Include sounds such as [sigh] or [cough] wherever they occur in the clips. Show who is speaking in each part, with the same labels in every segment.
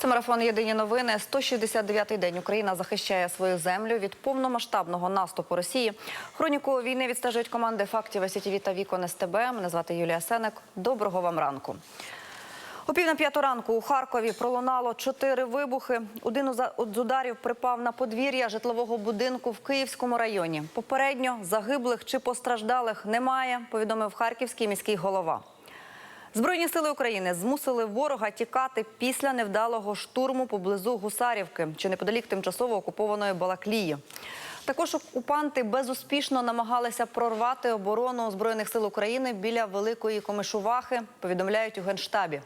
Speaker 1: Це марафон Єдині новини. 169-й день Україна захищає свою землю від повномасштабного наступу Росії. Хроніку війни відстежують команди фактів СІТВ та Вікон СТБ. Мене звати Юлія Сенек. Доброго вам ранку. О пів на п'яту ранку у Харкові пролунало чотири вибухи. Один з ударів припав на подвір'я житлового будинку в Київському районі. Попередньо загиблих чи постраждалих немає, повідомив харківський міський голова. Збройні сили України змусили ворога тікати після невдалого штурму поблизу Гусарівки чи неподалік тимчасово окупованої Балаклії. Також окупанти безуспішно намагалися прорвати оборону збройних сил України біля великої комишувахи. Повідомляють у генштабі.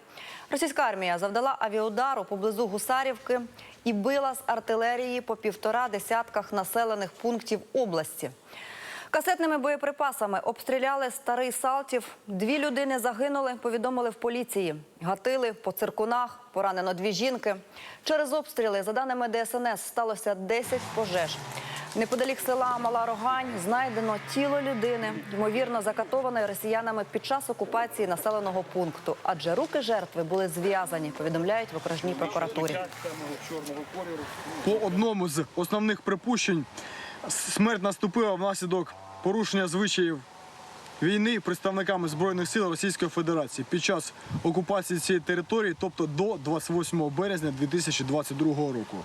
Speaker 1: Російська армія завдала авіаудару поблизу Гусарівки і била з артилерії по півтора десятках населених пунктів області. Касетними боєприпасами обстріляли старий Салтів. Дві людини загинули, повідомили в поліції. Гатили по циркунах, поранено дві жінки. Через обстріли, за даними ДСНС, сталося 10 пожеж. Неподалік села Мала Рогань знайдено тіло людини, ймовірно, закатованої росіянами під час окупації населеного пункту. Адже руки жертви були зв'язані, повідомляють в окружній прокуратурі.
Speaker 2: По одному з основних припущень смерть наступила внаслідок порушення звичаїв війни представниками збройних сил Російської Федерації під час окупації цієї території, тобто до 28 березня 2022 року.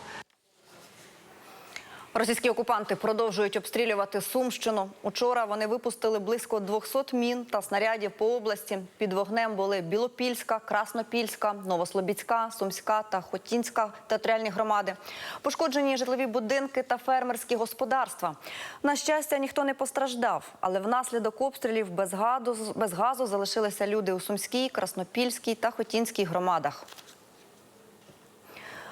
Speaker 1: Російські окупанти продовжують обстрілювати Сумщину. Учора вони випустили близько 200 мін та снарядів по області. Під вогнем були Білопільська, Краснопільська, Новослобідська, Сумська та Хотінська територіальні громади. Пошкоджені житлові будинки та фермерські господарства. На щастя, ніхто не постраждав, але внаслідок обстрілів без газу, без газу залишилися люди у Сумській, Краснопільській та Хотінській громадах.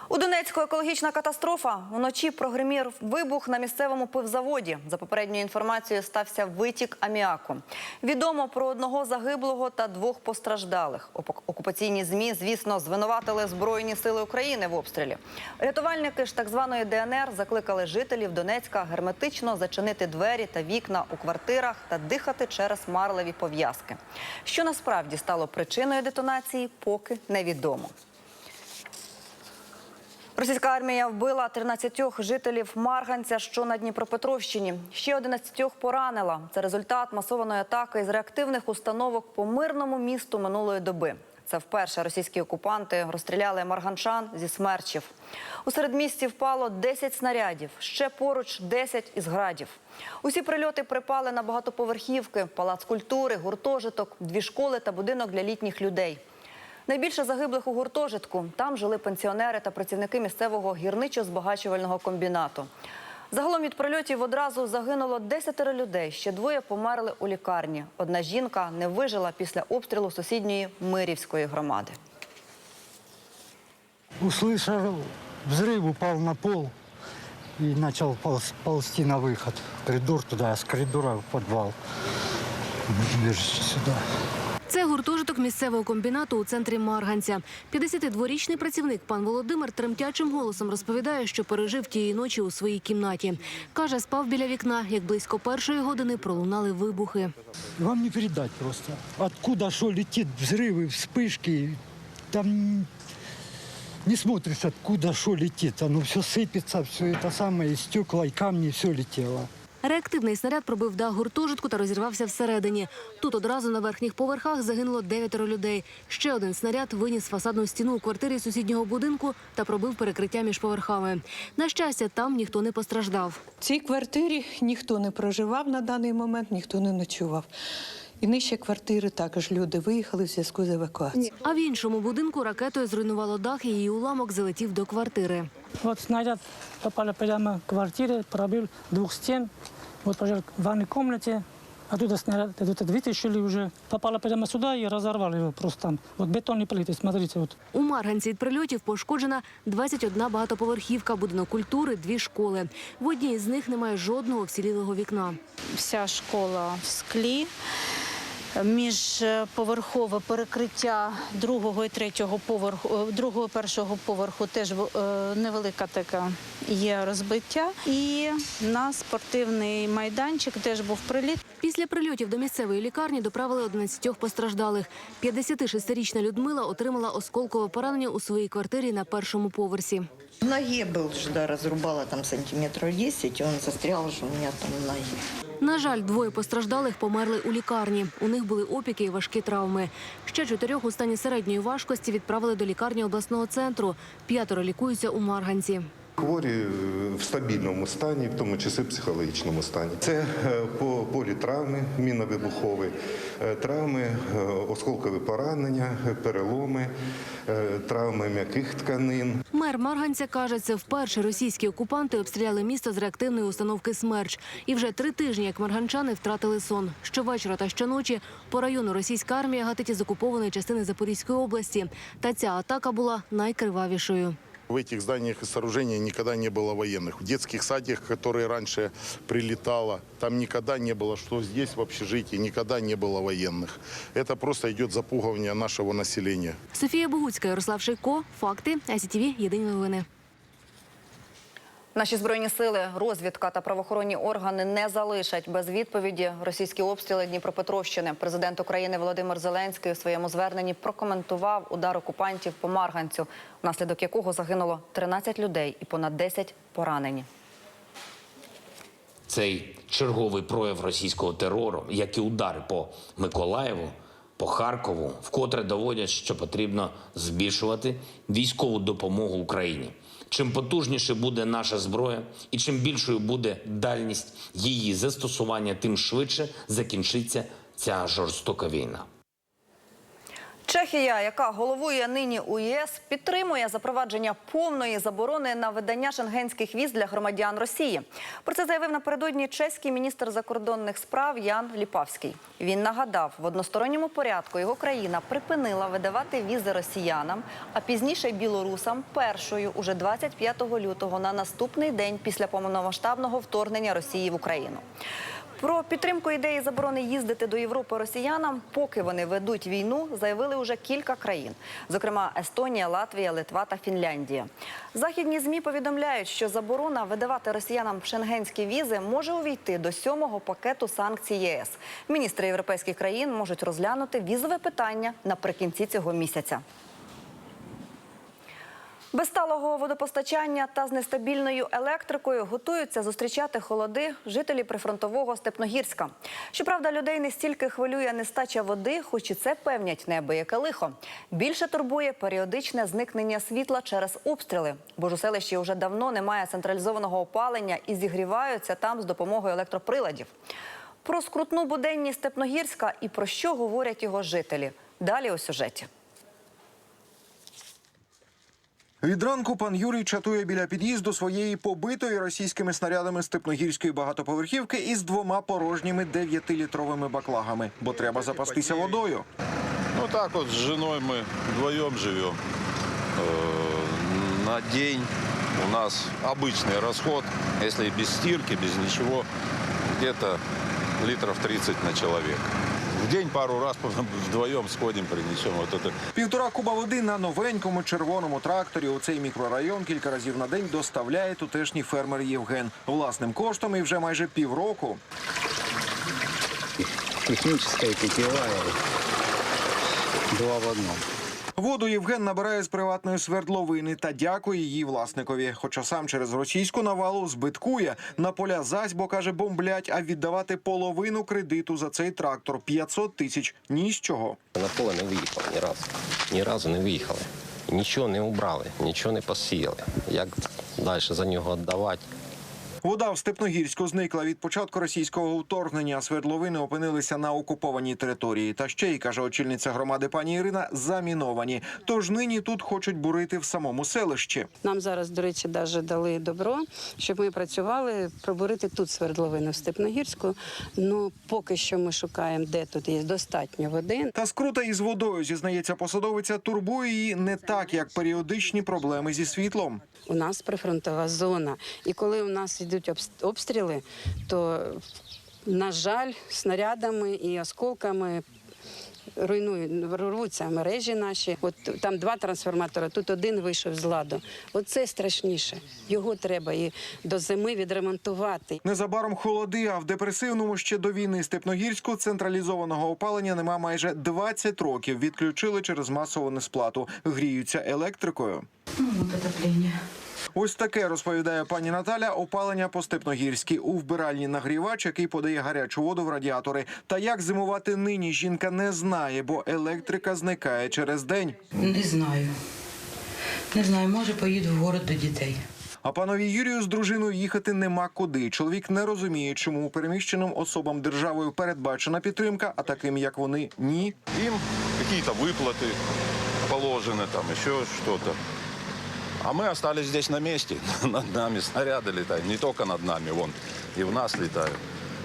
Speaker 1: У Донецьку екологічна катастрофа. Вночі прогримів вибух на місцевому пивзаводі. За попередньою інформацією, стався витік аміаку. Відомо про одного загиблого та двох постраждалих. Окупаційні змі, звісно, звинуватили Збройні сили України в обстрілі. Рятувальники ж так званої ДНР закликали жителів Донецька герметично зачинити двері та вікна у квартирах та дихати через марлеві пов'язки. Що насправді стало причиною детонації, поки невідомо. Російська армія вбила 13 жителів Марганця, що на Дніпропетровщині. Ще 11 поранила. Це результат масованої атаки з реактивних установок по мирному місту минулої доби. Це вперше російські окупанти розстріляли марганчан зі смерчів. У середмісті впало 10 снарядів, ще поруч 10 із градів. Усі прильоти припали на багатоповерхівки, палац культури, гуртожиток, дві школи та будинок для літніх людей. Найбільше загиблих у гуртожитку. Там жили пенсіонери та працівники місцевого гірничо-збагачувального комбінату. Загалом від прильотів одразу загинуло 10 людей. Ще двоє померли у лікарні. Одна жінка не вижила після обстрілу сусідньої Мирівської громади.
Speaker 3: Услышал взрыв, упал на пол и начал полз- ползти на выход. В коридор туда, а с коридора в подвал. Бежите сюда.
Speaker 4: Це гуртожиток місцевого комбінату у центрі Марганця. 52-річний працівник пан Володимир тремтячим голосом розповідає, що пережив тієї ночі у своїй кімнаті. Каже, спав біля вікна, як близько першої години пролунали вибухи.
Speaker 3: Вам не передать просто. Откуда что летит, взрывы, вспышки. Там не смотришь, откуда что летит. Оно все сыпется, все это самое, и стекла, и камни, все летело.
Speaker 4: Реактивний снаряд пробив дах гуртожитку та розірвався всередині. Тут одразу на верхніх поверхах загинуло дев'ятеро людей. Ще один снаряд виніс фасадну стіну у квартирі сусіднього будинку та пробив перекриття між поверхами. На щастя, там ніхто не постраждав.
Speaker 5: В цій квартирі ніхто не проживав на даний момент, ніхто не ночував. І нижче квартири також люди виїхали в зв'язку з евакуацією.
Speaker 4: А в іншому будинку ракетою зруйнувало дах і її уламок залетів до квартири.
Speaker 6: Вот снаряд попали прямо в квартире, пробил двух стен. Вот пожар в ванной комнате. Оттуда снаряд это вытащили уже. Попало прямо сюда и разорвали его просто там. Вот бетонные плиты, смотрите, вот.
Speaker 4: У Марганці від прильотів пошкоджена 21 багатоповерхівка, будинок культури, дві школи. В одній з них немає жодного вцілілого вікна.
Speaker 7: вся школа в склі. міжповерхове перекриття другого і третього поверху, е, другого і першого поверху теж е, невелика така є розбиття. І на спортивний майданчик теж був приліт.
Speaker 4: Після прильотів до місцевої лікарні доправили 11 постраждалих. 56-річна Людмила отримала осколкове поранення у своїй квартирі на першому поверсі.
Speaker 8: В ноге был да, разрубала там сантиметров 10, и он застрял же у меня там в ноге.
Speaker 4: На жаль, двоє постраждалих померли у лікарні. У них були опіки і важкі травми. Ще чотирьох у стані середньої важкості відправили до лікарні обласного центру. П'ятеро лікуються у Марганці.
Speaker 9: Хворі е, в стабільному стані, в тому числі психологічному стані. Це е, по полі травми, міновибухові е, травми, осколкові поранення, переломи, травми м'яких тканин.
Speaker 4: Мер Марганця каже, це вперше російські окупанти обстріляли місто з реактивної установки «Смерч». І вже три тижні, як марганчани втратили сон. Щовечора та щоночі по району російська армія гатить із окупованої частини Запорізької області. Та ця атака була найкривавішою.
Speaker 10: В этих зданиях и сооружениях никогда не было военных. В детских садиках, которые раньше прилетало, там никогда не было, что здесь в общежитии никогда не было военных. Это просто идет запугивание нашего населения.
Speaker 4: Софія Богуцька, Ярослав Шейко. Факти. СІТВ. Єдині новини.
Speaker 1: Наші збройні сили, розвідка та правоохоронні органи не залишать без відповіді російські обстріли Дніпропетровщини. Президент України Володимир Зеленський у своєму зверненні прокоментував удар окупантів по Марганцю, внаслідок якого загинуло 13 людей і понад 10 поранені.
Speaker 11: Цей черговий прояв російського терору, як і удари по Миколаєву, по Харкову, вкотре доводять, що потрібно збільшувати військову допомогу Україні. Чим потужніше буде наша зброя, і чим більшою буде дальність її застосування, тим швидше закінчиться ця жорстока війна.
Speaker 1: Чехія, яка головує нині у ЄС, підтримує запровадження повної заборони на видання шенгенських віз для громадян Росії. Про це заявив напередодні чеський міністр закордонних справ Ян Ліпавський. Він нагадав, в односторонньому порядку його країна припинила видавати візи росіянам, а пізніше білорусам першою уже 25 лютого на наступний день після повномасштабного вторгнення Росії в Україну. Про підтримку ідеї заборони їздити до Європи росіянам, поки вони ведуть війну, заявили уже кілька країн, зокрема Естонія, Латвія, Литва та Фінляндія. Західні змі повідомляють, що заборона видавати росіянам шенгенські візи може увійти до сьомого пакету санкцій ЄС. Міністри європейських країн можуть розглянути візове питання наприкінці цього місяця. Без сталого водопостачання та з нестабільною електрикою готуються зустрічати холоди жителі прифронтового Степногірська. Щоправда, людей не стільки хвилює нестача води, хоч і це певнять неабияке лихо. Більше турбує періодичне зникнення світла через обстріли, бо ж у селищі вже давно немає централізованого опалення і зігріваються там з допомогою електроприладів. Про скрутну буденність Степногірська і про що говорять його жителі. Далі у сюжеті.
Speaker 12: Від ранку пан Юрій чатує біля під'їзду своєї побитої російськими снарядами степногірської багатоповерхівки із двома порожніми 9-літровими баклагами, бо треба запастися водою.
Speaker 10: Ну так вот с женой мы вдвоем живем. Э, На день у нас обычный расход, если без стирки, без ничего, где-то литров 30 на человека. В день пару раз [laughs] вдвоєм сходим, принесемо. Вот это
Speaker 12: Півтора куба води на новенькому червоному тракторі у цей мікрорайон кілька разів на день доставляє тутешній фермер Євген власним коштом і вже майже півроку.
Speaker 13: Техническая питьевая. Два в одном.
Speaker 12: Воду Євген набирає з приватної свердловини та дякує її власникові. Хоча сам через російську навалу збиткує на поля зась, бо каже, бомблять, а віддавати половину кредиту за цей трактор 500 тисяч ні з чого.
Speaker 13: На поле не виїхали ні разу. Ні разу не виїхали. Нічого не убрали, нічого не посіяли. Як далі за нього віддавати?
Speaker 12: Вода в Степногірську зникла від початку російського вторгнення. Свердловини опинилися на окупованій території. Та ще й каже очільниця громади пані Ірина, заміновані. Тож нині тут хочуть бурити в самому селищі.
Speaker 7: Нам зараз, до речі, навіть дали добро, щоб ми працювали, пробурити тут свердловину в Степногірську. Ну поки що ми шукаємо, де тут є достатньо води.
Speaker 12: Та скрута із водою, зізнається посадовиця, турбує її не так, як періодичні проблеми зі світлом.
Speaker 7: У нас прифронтова зона. І коли у нас йдуть обстріли, то, на жаль, снарядами і осколками
Speaker 14: руйнують, рвуться мережі наші. От там два трансформатори, тут один вийшов з ладу. Оце страшніше. Його треба і до зими відремонтувати.
Speaker 12: Незабаром холоди, а в депресивному ще до війни Степногірську централізованого опалення нема майже 20 років. Відключили через масову несплату. Гріються електрикою. Ось таке розповідає пані Наталя. Опалення по Степногірській у вбиральні нагрівач, який подає гарячу воду в радіатори. Та як зимувати нині жінка не знає, бо електрика зникає через день.
Speaker 15: Не знаю. Не знаю, може поїду в город до дітей.
Speaker 12: А панові Юрію з дружиною їхати нема куди. Чоловік не розуміє, чому переміщеним особам державою передбачена підтримка, а таким як вони ні.
Speaker 16: Им какие-то выплаты положены, там еще что-то. А мы остались здесь на месте. [laughs] Над нами снаряды летают. Не только над нами, вон, и в нас летают.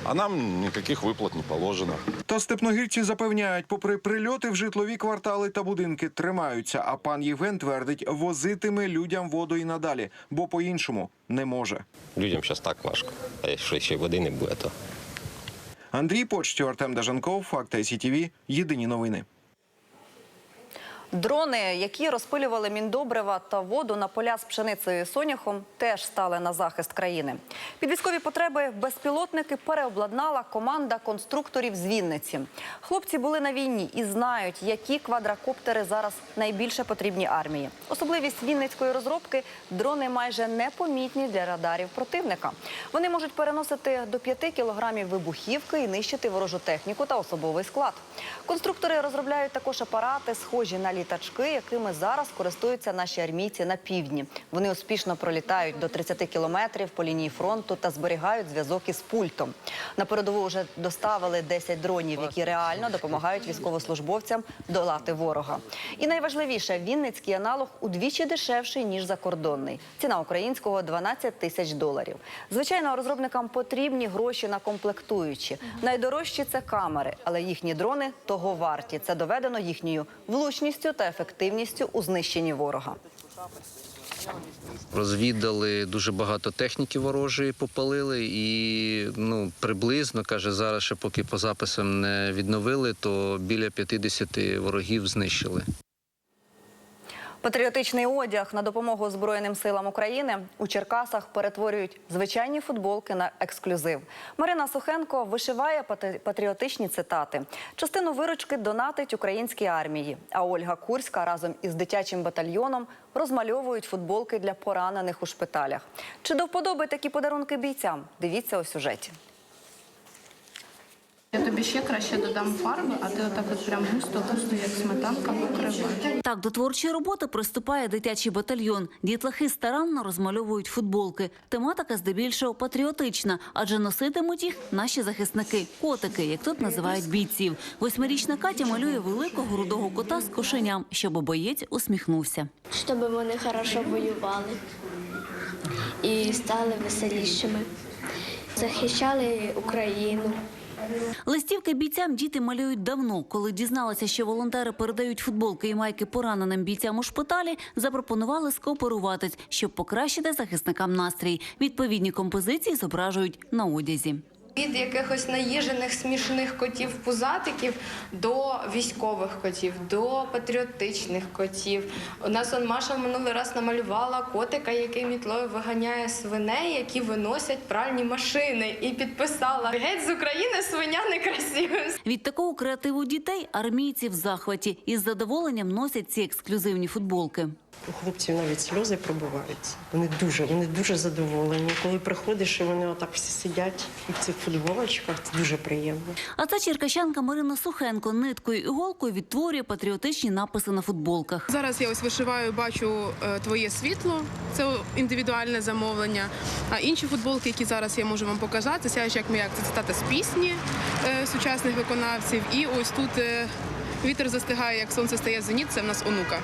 Speaker 16: А нам никаких выплат не положено.
Speaker 12: Та степногірці запевняють, попри прильоти в житлові квартали та будинки тримаються. А пан Євген твердить, возитиме людям воду і надалі, бо по-іншому не може.
Speaker 13: Людям зараз так важко. А якщо ще води не буде, то
Speaker 12: Андрій Почтю, Артем Дажанков, Факт СІТВ. Єдині новини.
Speaker 1: Дрони, які розпилювали міндобрива та воду на поля з пшеницею і соняхом, теж стали на захист країни. Під військові потреби безпілотники переобладнала команда конструкторів з Вінниці. Хлопці були на війні і знають, які квадрокоптери зараз найбільше потрібні армії. Особливість вінницької розробки дрони майже непомітні для радарів противника. Вони можуть переносити до 5 кілограмів вибухівки і нищити ворожу техніку та особовий склад. Конструктори розробляють також апарати, схожі на літачки, якими зараз користуються наші армійці на півдні. Вони успішно пролітають до 30 кілометрів по лінії фронту та зберігають зв'язок із пультом. На передову вже доставили 10 дронів, які реально допомагають військовослужбовцям долати ворога. І найважливіше, вінницький аналог удвічі дешевший ніж закордонний. Ціна українського 12 тисяч доларів. Звичайно, розробникам потрібні гроші на комплектуючі. Найдорожчі це камери, але їхні дрони того варті. Це доведено їхньою влучністю та ефективністю у знищенні ворога.
Speaker 17: Розвідали дуже багато техніки ворожої, попалили, і ну приблизно каже, зараз ще поки по записам не відновили, то біля 50 ворогів знищили.
Speaker 1: Патріотичний одяг на допомогу Збройним силам України у Черкасах перетворюють звичайні футболки на ексклюзив. Марина Сухенко вишиває патріотичні цитати. Частину виручки донатить українській армії. А Ольга Курська разом із дитячим батальйоном розмальовують футболки для поранених у шпиталях. Чи до вподоби такі подарунки бійцям? Дивіться у сюжеті.
Speaker 18: Я тобі ще краще додам фарби, а ти отак от прям густо-густо, як сметанка, покриваєш.
Speaker 19: Так до творчої роботи приступає дитячий батальйон. Дітлахи старанно розмальовують футболки. Тематика здебільшого патріотична, адже носитимуть їх наші захисники котики, як тут називають бійців. Восьмирічна Катя малює великого рудого кота з кошеням, щоб боєць усміхнувся.
Speaker 20: щоб вони хорошо воювали і стали веселішими, захищали Україну.
Speaker 19: Листівки бійцям діти малюють давно. Коли дізналися, що волонтери передають футболки і майки пораненим бійцям у шпиталі, запропонували скооперуватись, щоб покращити захисникам настрій. Відповідні композиції зображують на одязі.
Speaker 21: Від якихось наїжених смішних котів пузатиків до військових котів, до патріотичних котів. У нас он Маша минулий раз намалювала котика, який мітлою виганяє свиней, які виносять пральні машини, і підписала геть з України свиня некрасива.
Speaker 19: Від такого креативу дітей армійці в захваті і з задоволенням носять ці ексклюзивні футболки.
Speaker 22: У хлопців навіть сльози пробиваються. Вони дуже, вони дуже задоволені. Коли приходиш, і вони отак всі сидять в цих футболочках, це дуже приємно.
Speaker 19: А це черкащанка Марина Сухенко ниткою і іголкою відтворює патріотичні написи на футболках.
Speaker 23: Зараз я ось вишиваю, бачу е, твоє світло. Це індивідуальне замовлення. А інші футболки, які зараз я можу вам показати, це як м'як це цитата з пісні е, сучасних виконавців. І ось тут е, вітер застигає, як сонце стає зеніт. Це в нас онука.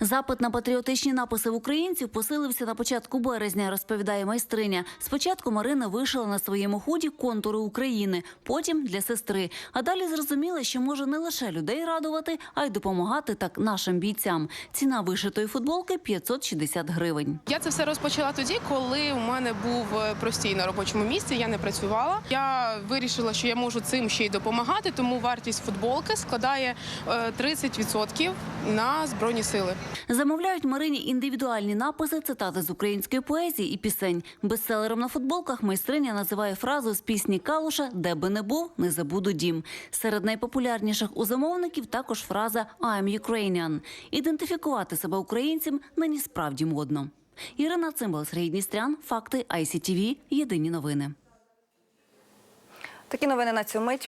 Speaker 19: Запит на патріотичні написи в українців посилився на початку березня, розповідає майстриня. Спочатку Марина вишила на своєму худі контури України, потім для сестри. А далі зрозуміла, що може не лише людей радувати, а й допомагати так нашим бійцям. Ціна вишитої футболки 560 гривень.
Speaker 23: Я це все розпочала тоді, коли у мене був е, простій на робочому місці. Я не працювала. Я вирішила, що я можу цим ще й допомагати, тому вартість футболки складає 30% на збройні сили.
Speaker 19: Замовляють Марині індивідуальні написи, цитати з української поезії і пісень. Бестселером на футболках майстриня називає фразу з пісні Калуша Де би не був, не забуду дім. Серед найпопулярніших у замовників також фраза «I'm Ukrainian». Ідентифікувати себе українцем нині справді модно. Ірина Цимбал, Сергій Дністрян, Факти ICTV, Єдині новини.
Speaker 1: Такі новини на цю мить.